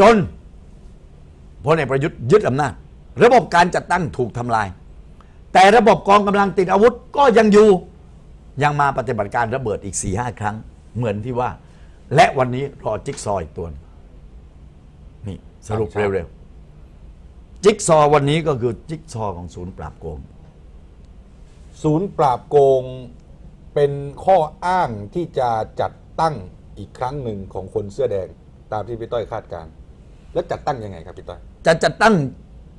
จนพลเอกประยุทธ์ยึดอำนาจ ระบบการจัดตั้งถูกทำลาย แต่ระบบกองกำลังติดอาวุธก็ยังอยู่ยังมาปฏิบัติการระเบิดอีก4ีหครั้ง เหมือนที่ว่า และวันนี้รอจิ๊กซอว์อีกตัวน,นี่สรุปเร็วๆ จิ๊กซอวันนี้ก็คือจิ๊กซอของศูนย์ปราบโกง ศูนย์ปราบโกงเป็นข้ออ้างที่จะจัดตั้งอีกครั้งหนึ่งของคนเสื้อแดงตามที่พี่ต้อยคาดการณ์ แล้วจัดตั้งยังไงครับพี่ต้อยจะจัดตั้ง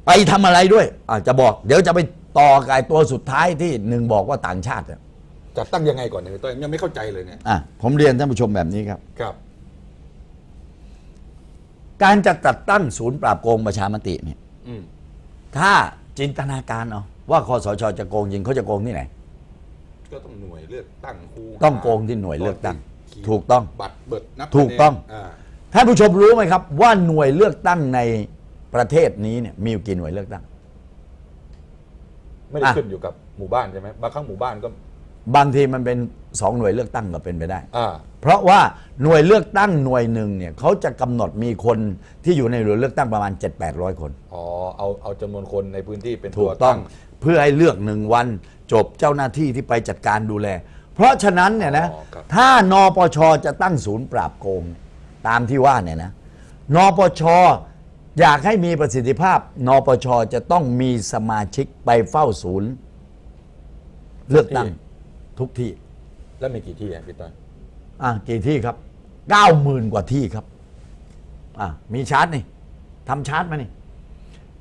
ไปทำอะไรด้วยอาจะบอก เดี๋ยวจะไปต่อกับไอ้ตัวสุดท้ายที่หนึ่งบอกว่าต่างชาติอะจัดตั้งยังไงก่อนเนี่ยพี่ต้อยยังไม่เข้าใจเลยเนี่ยอะผมเรียนท่านผู้ชมแบบนี้ครับ ครับ การจะจัดตั้งศูนย์ปราบโกงประชามติเนี่ยอืมถ้าจินตนาการเอาว่าคอสชจะโกงจริงเขาจะโกงที่ไหน ก็ต้องหน่วยเลือกตั้งครูต้องโกงที่หน่วยเลือกตั้งขีดถูกต้องบัตรเบิดนับถูกต้อง คะแนนอ่า ท่านผู้ชมรู้ไหมครับ ว่าหน่วยเลือกตั้งในประเทศนี้เนี่ยมีอยู่กี่หน่วยเลือกตั้ง ไม่ได้อะ ขึ้นอยู่กับหมู่บ้านใช่ไหมบางครั้งหมู่บ้านก็บางทีมันเป็นสองหน่วยเลือกตั้งก็เป็นไปได้ อ่า เพราะว่าหน่วยเลือกตั้งหน่วยหนึ่งเนี่ยเขาจะกำหนดมีคนที่อยู่ในหน่วยเลือกตั้งประมาณ 7 8 0 0 คน อ๋อเอาเอาจำนวนคนในพื้นที่เป็นถูตัวกต้องงเพื่อให้เลือกหนึ่งวัน จบเจ้าหน้าที่ที่ไปจัดการดูแล เพราะฉะนั้นเนี่ยนะ อ๋อครับ ถ้านปชจะตั้งศูนย์ปราบโกง ตามที่ว่าเนี่ยนะนปชอยากให้มีประสิทธิภาพ นปชจะต้องมีสมาชิกไปเฝ้าศูนย์ เลือกตั้งทุกที่ แล้วมีกี่ที่อะพี่ต้อยอะกี่ที่ครับเก้าหมื่นกว่าที่ครับอะมีชาร์ตนี่ทำชาร์ตมานี่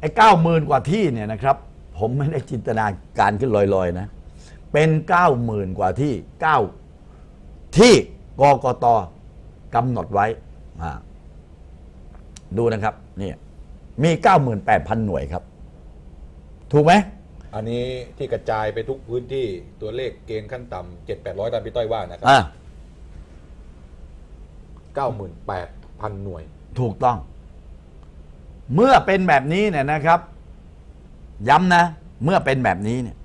ไอ้เก้าหมื่นกว่าที่เนี่ยนะครับ ผมไม่ได้จินตนาการขึ้นลอยๆนะ เป็นเก้าหมื่นกว่าที่เก้าที่กกตกำหนดไว้อะ ดูนะครับเนี่ยมีเก้าหมื่นแปดพันหน่วยครับ ถูกไหม อันนี้ที่กระจายไปทุกพื้นที่ตัวเลขเกณฑ์ขั้นต่ำเจ็ดแปดร้อยตามพี่ต้อยว่านะครัอะเก้าหมื่นแปดพันหน่วย ถูกต้อง เมื่อเป็นแบบนี้เนี่ยนะครับ ย้ำนะ เมื่อเป็นแบบนี้เนี่ย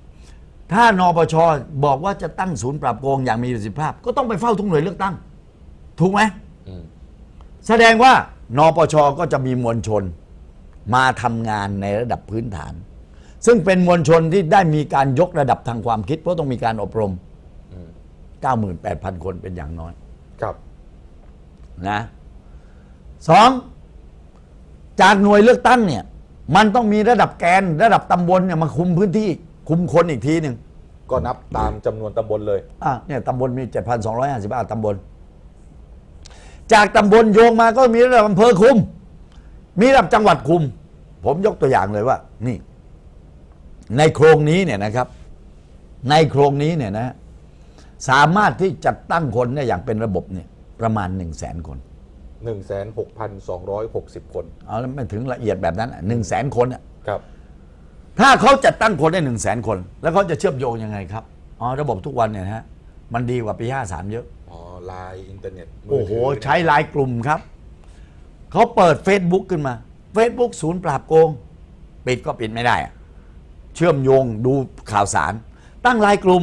ถ้านปชบอกว่าจะตั้งศูนย์ปราบโกงอย่างมีประสิทธิภาพ ก็ต้องไปเฝ้าทุกหน่วยเลือกตั้ง ถูกไหมอืม แสดงว่านปชก็จะมีมวลชนมาทำงานในระดับพื้นฐาน ซึ่งเป็นมวลชนที่ได้มีการยกระดับทางความคิด เพราะต้องมีการอบรมอืม98,000 คนเป็นอย่างน้อยครับนะสองจากหน่วยเลือกตั้งเนี่ยมันต้องมีระดับแกนระดับตำบลเนี่ยมาคุมพื้นที่คุมคนอีกทีหนึ่งก็นับตามจำนวนตำบลเลยอะเนี่ยตำบลมี 7,255ตำบล จากตำบลโยงมาก็มีระดับอำเภอคุม มีระดับจังหวัดคุม ผมยกตัวอย่างเลยว่า นี่ ในโครงนี้เนี่ยนะครับ ในโครงนี้เนี่ยนะ สามารถที่จัดตั้งคนได้อย่างเป็นระบบเนี่ยประมาณ 1 0 0 0 0แสนคนหนึ่งแสนหกพันสองร้อยหกสิบคนเอาแล้วไม่ถึงละเอียดแบบนั้นหนึ่งแสนคนอะครับ ถ้าเขาจัดตั้งคนได้หนึ่งแสนคน แล้วเขาจะเชื่อมโยงยังไงครับอ๋อระบบทุกวันเนี่ยนะฮะมันดีกว่าปีห้าสามเยอะอ๋อ ไลน์อินเทอร์เน็ตมืโอ้โห ถืใช้ไลน์กลุ่มครับ เขาเปิด Facebook ขึ้นมา Facebook ศูนย์ปราบโกง ปิดก็ปิดไม่ได้อะเชื่อมโยงดูข่าวสาร ตั้งไลน์กลุ่ม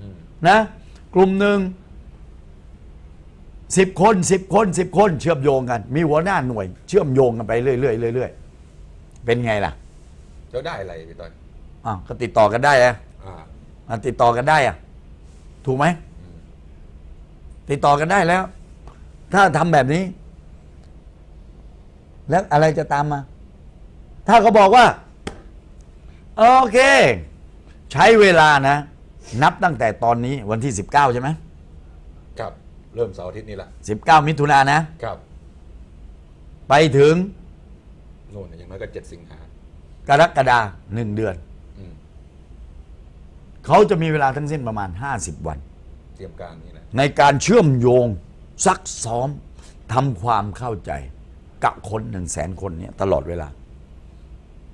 อืมนะ กลุ่มหนึ่งสิบคนสิบคนสิบคน เชื่อมโยงกัน มีหัวหน้าหน่วย เชื่อมโยงกันไปเรื่อยๆเรื่อยๆเป็นไงล่ะแล้วได้อะไรพี่ต้อยอ้าวก็ติดต่อกันได้อะอ่า อะติดต่อกันได้อะถูกไหมอืม ติดต่อกันได้แล้ว ถ้าทำแบบนี้ แล้วอะไรจะตามมา ถ้าเขาบอกว่า โอเค ใช้เวลานะ นับตั้งแต่ตอนนี้วันที่ 19 ใช่ไหมครับ เริ่มเสาร์อาทิตย์นี้ละ19 มิถุนายนนะ ครับไปถึงโน่นอย่างน้อยก็เจ็ดสิงหากรกฎาหนึ่งเดือน อืมเขาจะมีเวลาทั้งสิ้นประมาณ 50 วัน เตรียมการนี่แหละในการเชื่อมโยงซักซ้อมทำความเข้าใจกับคนหนึ่งแสนคนเนี่ยตลอดเวลา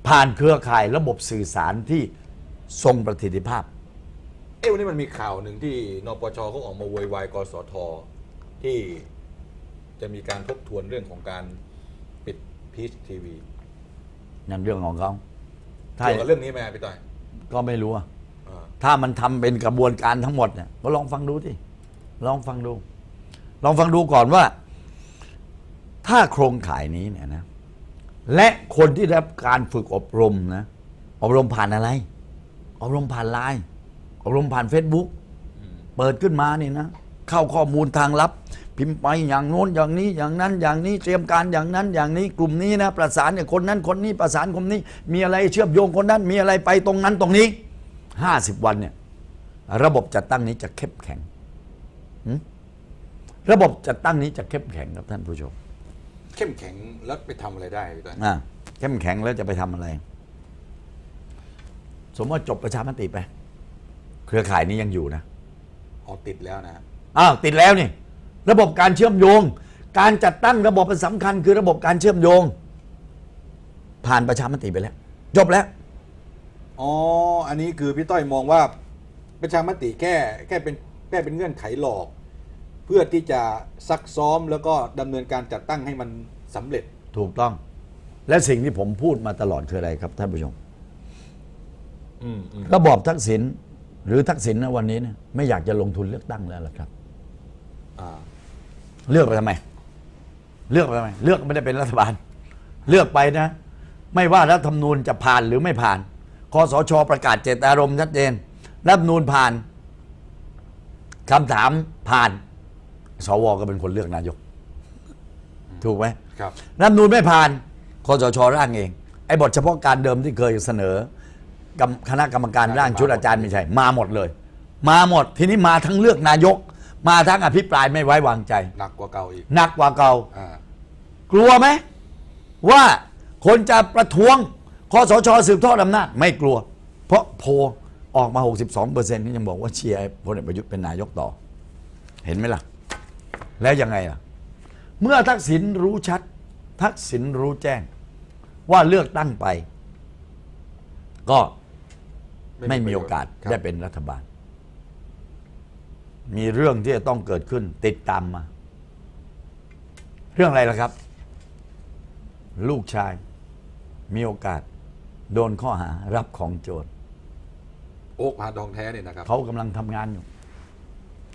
ผ่านเครือข่ายระบบสื่อสารที่ทรงประสิทธิภาพ เอ้วันนี้มันมีข่าวหนึ่งที่นปชเขาออกมาโวยวายกสทที่จะมีการทบทวนเรื่องของการปิดพีชทีวีนั่นเรื่องของเขาถ้าเกี่ยวกับเรื่องนี้ไหมพี่ต้อยก็ไม่รู้อะอ่า ถ้ามันทำเป็นกระบวนการทั้งหมดเนี่ยก็ลองฟังดูที่ลองฟังดู ลองฟังดูก่อนว่า ถ้าโครงข่ายนี้เนี่ยนะ และคนที่ได้รับการฝึกอบรมนะอบรมผ่านอะไร อบรมผ่านไลน์อบรมผ่าน Facebook เปิดขึ้นมานี่นะเข้าข้อมูลทางลับ พิมพ์ไปอย่างโน้นอย่างนี้อย่างนั้นอย่างนี้เตรียมการอย่างนั้นอย่างนี้กลุ่มนี้นะประสานเนี่ยคนนั้นคนนี้ประสานคนนี้ มีอะไรเชื่อมโยงคนนั้นมีอะไรไปตรงนั้นตรงนี้ ห้าสิบวันเนี่ยระบบจัดตั้งนี้จะเข้มแข็งหึระบบจัดตั้งนี้จะเข้มแข็งครับท่านผู้ชม เข้มแข็งแล้วไปทำอะไรได้พี่ต้อยอ่าเข้มแข็งแล้วจะไปทำอะไร สมมติว่าจบประชามติไป เครือข่ายนี้ยังอยู่นะอ๋อติดแล้วนะฮะอ้าวติดแล้วนี่ ระบบการเชื่อมโยง การจัดตั้งระบบเป็นสำคัญ คือระบบการเชื่อมโยง ผ่านประชามติไปแล้ว จบแล้ว อ๋อ อันนี้คือพี่ต้อยมองว่าประชามติแค่แค่เป็นแค่เป็นเงื่อนไขหลอก เพื่อที่จะซักซ้อมแล้วก็ดำเนินการจัดตั้งให้มันสำเร็จ ถูกต้อง และสิ่งที่ผมพูดมาตลอดคืออะไรครับท่านผู้ชมอืมอืมระบอบทักษิณหรือทักษิณนะวันนี้เนี่ยไม่อยากจะลงทุนเลือกตั้งแล้วล่ะครับ อ่า เลือกไปทำไม เลือกไปทำไม เลือกไม่ได้เป็นรัฐบาล เลือกไปนะ ไม่ว่ารัฐธรรมนูญจะผ่านหรือไม่ผ่าน คอสชประกาศเจตนารมณ์ชัดเจน รัฐธรรมนูญผ่านคำถามผ่าน สวก็เป็นคนเลือกนายก ถูกไหมครับรัฐธรรมนูญไม่ผ่านคอสชร่างเอง ไอ้บทเฉพาะการเดิมที่เคยเสนอกรรมคณะกรรมการร่างชุดอาจารย์ไม่ใช่มาหมดเลย มาหมดทีนี้มาทั้งเลือกนายก มาทั้งอภิปรายไม่ไว้วางใจหนักกว่าเก่าอีกหนักกว่าเก่าอ่ากลัวไหมว่าคนจะประท้วง คอสชสืบทอดอำนาจไม่กลัว เพราะโพลออกมา 62เปอร์เซ็นต์นี่ยังบอกว่าเชียร์พลเอกประยุทธ์เป็นนายกต่อ เห็นไหมล่ะ แล้วยังไงล่ะ เมื่อทักษิณรู้ชัด ทักษิณรู้แจ้ง ว่าเลือกตั้งไป ก็ไม่มีโอกาสครับได้เป็นรัฐบาล มีเรื่องที่จะต้องเกิดขึ้นติดตามมา เรื่องอะไรล่ะครับ ลูกชายมีโอกาส โดนข้อหารับของโจรโอ๊กพานทองแท้เนี่ยนะครับเขากำลังทำงานอยู่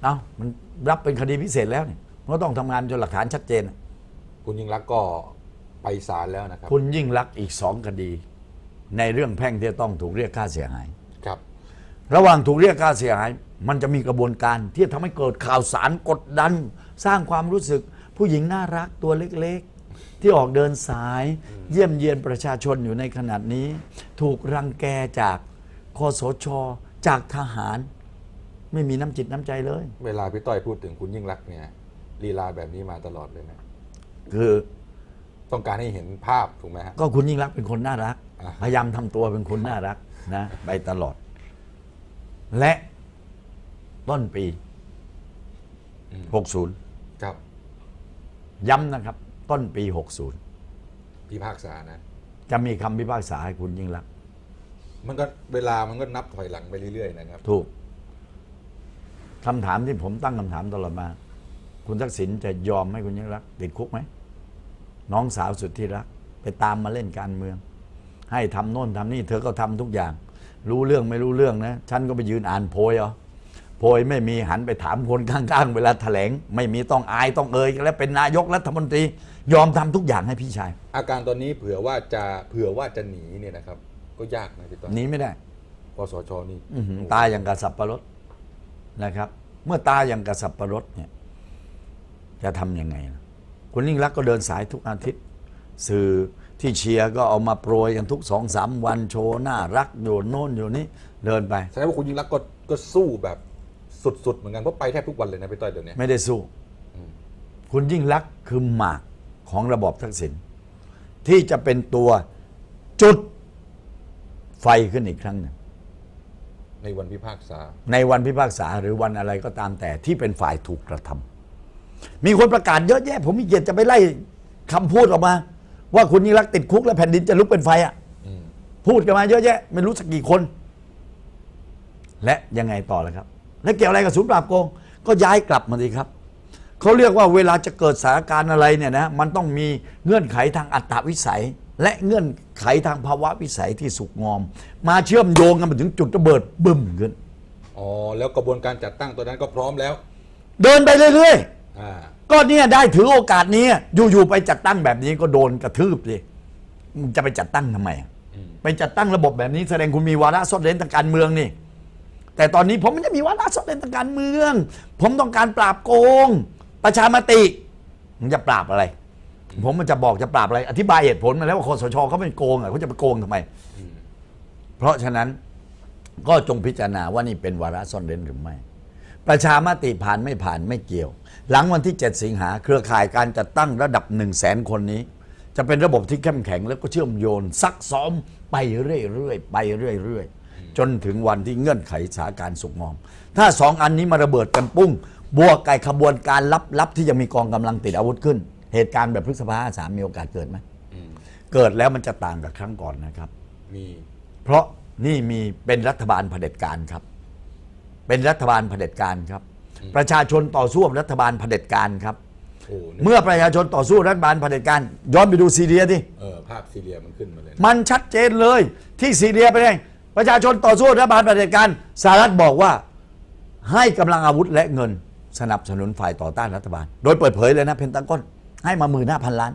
เอ้ามันรับเป็นคดีพิเศษแล้วเนี่ยมันก็ต้องทำงานจนหลักฐานชัดเจน คุณยิ่งรักษณ์ก็ไปศาลแล้วนะครับคุณยิ่งรักษณ์อีกสองคดี ในเรื่องแพ่งที่จะต้องถูกเรียกค่าเสียหาย ครับ ระหว่างถูกเรียกค่าเสียหาย มันจะมีกระบวนการที่จะทำให้เกิดข่าวสารกดดัน สร้างความรู้สึกผู้หญิงน่ารักตัวเล็กๆ ที่ออกเดินสาย เยี่ยมเยียนประชาชนอยู่ในขนาดนี้ ถูกรังแกจากคอสชจากทหาร ไม่มีน้ำจิตน้ำใจเลย เวลาพี่ต้อยพูดถึงคุณยิ่งรักษณ์เนี่ยลีลาแบบนี้มาตลอดเลยนะ คือต้องการให้เห็นภาพถูกไหมฮะ ก็คุณยิ่งรักษณ์เป็นคนน่ารัก อ่า พยายามทำตัวเป็นคนน่ารักนะไปตลอด และต้นปีอืม60 ครับ ย้ำนะครับ ต้นปี 60 พิพากษานะ จะมีคำพิพากษาให้คุณยิ่งรักษณ์มันก็เวลามันก็นับถอยหลังไปเรื่อย ๆ นะครับถูกคำถามที่ผมตั้งคำถามตลอดมา คุณทักษิณจะยอมให้คุณยิ่งรักษณ์ติดคุกไหม น้องสาวสุดที่รัก ไปตามมาเล่นการเมือง ให้ทำโน่นทำนี่เธอก็ทำทุกอย่าง รู้เรื่องไม่รู้เรื่องนะ ฉันก็ไปยืนอ่านโพยเหรอ โพยไม่มีหันไปถามคนข้างๆ เวลาแถลง ไม่มีต้องอายต้องเอ่ยแล้วเป็นนายกรัฐมนตรี ยอมทำทุกอย่างให้พี่ชาย อาการตอนนี้เผื่อว่าจะเผื่อว่าจะหนีเนี่ยนะครับ ก็ยากนะพี่ต้อยหนีไม่ได้คสชนี่อื้อหือตายอย่างกับสับปะรดนะครับ เมื่อตายอย่างกับสับปะรดเนี่ย จะทำยังไงล่ะคุณยิ่งรักษณ์ก็เดินสายทุกอาทิตย์ สื่อที่เชียร์ก็เอามาโปรยกันทุกสองสามวันโชว์น่ารักอยู่โน่นอยู่นี่เดินไปแสดงว่าคุณยิ่งรักษณ์ก็ก็สู้แบบ สุด ๆ เหมือนกันเพราะไปแทบทุกวันเลยนะพี่ต้อยเดี๋ยวนี้ไม่ได้สู้อืมคุณยิ่งรักษณ์คือหมากของระบอบทักษิณที่จะเป็นตัวจุดไฟขึ้นอีกครั้งหนึ่งในวันพิพากษา ในวันพิพากษาหรือวันอะไรก็ตามแต่ที่เป็นฝ่ายถูกกระทำมีคนประกาศเยอะแยะ ผมมีเกียรติจะไปไล่คำพูดออกมา ว่าคุณยิ่งรักษณ์ติดคุกแล้วแผ่นดินจะลุกเป็นไฟอะอืมพูดกันมาเยอะแยะ ไม่รู้สักกี่คน และยังไงต่อเลยครับ แล้วเกี่ยวอะไรกับศูนย์ปราบโกง ก็ย้ายกลับมาดีครับเขาเรียกว่าเวลาจะเกิดสถานการณ์อะไรเนี่ยนะมันต้องมีเงื่อนไขทางอัตตวิสัย และเงื่อนไขทางภาวะวิสัยที่สุกงอม มาเชื่อมโยงกันมาถึงจุดระเบิดบึ้มขึ้นอ๋อแล้วกระบวนการจัดตั้งตัวนั้นก็พร้อมแล้ว เดินไปเรื่อยอ่าๆ ก็เนี่ยได้ถือโอกาสนี้อยู่ๆไปจัดตั้งแบบนี้ก็โดนกระทืบสิมึงจะไปจัดตั้งทำไมอะอืมไปจัดตั้งระบบแบบนี้แสดงคุณมีวาระซ่อนเร้นทางการเมืองนี่ แต่ตอนนี้ผมไม่ได้มีวาระซ่อนเร้นทางการเมือง ผมต้องการปราบโกง ประชามติมึงจะปราบอะไร ผมมันจะบอกจะปราบอะไร อธิบายเหตุผลมาแล้วว่าคสชเขาเป็นโกงอะเขาจะไปโกงทำไม เพราะฉะนั้นก็จงพิจารณาว่านี่เป็นวาระซ่อนเร้นหรือไม่ ประชามติผ่านไม่ผ่านไม่เกี่ยว หลังวันที่ 7 สิงหาเครือข่ายการจัดตั้งระดับ 1 0 0 0 0แสนคนนี้ จะเป็นระบบที่เข้มแข็งแล้วก็เชื่อมโยงซักซ้อมไปเรื่อยๆไปเรื่อยๆ จนถึงวันที่เงื่อนไขสถานการณ์สุกงอม ถ้าสองอันนี้มาระเบิดกันปุ้ง บวกไก่ขบวนการลับๆที่จะมีกองกำลังติดอาวุธขึ้น เหตุการณ์แบบพฤษภาสามมีโอกาสเกิดไหมอืมเกิดแล้วมันจะต่างกับครั้งก่อนนะครับมีเพราะนี่มีเป็นรัฐบาลเผด็จการครับ เป็นรัฐบาลเผด็จการครับ ประชาชนต่อสู้กับรัฐบาลเผด็จการครับโอ้นี่เมื่อประชาชนต่อสู้รัฐบาลเผด็จการย้อนไปดูซีเรียดิเออภาพซีเรียมันขึ้นมาเลยนะมันชัดเจนเลยที่ซีเรียเป็นไง ประชาชนต่อสู้รัฐบาลเผด็จการสหรัฐบอกว่าให้กำลังอาวุธและเงินสนับสนุนฝ่ายต่อต้านรัฐบาล โดยเปิดเผยเลยนะเพนตากอนให้มาหมื่นห้าพันล้าน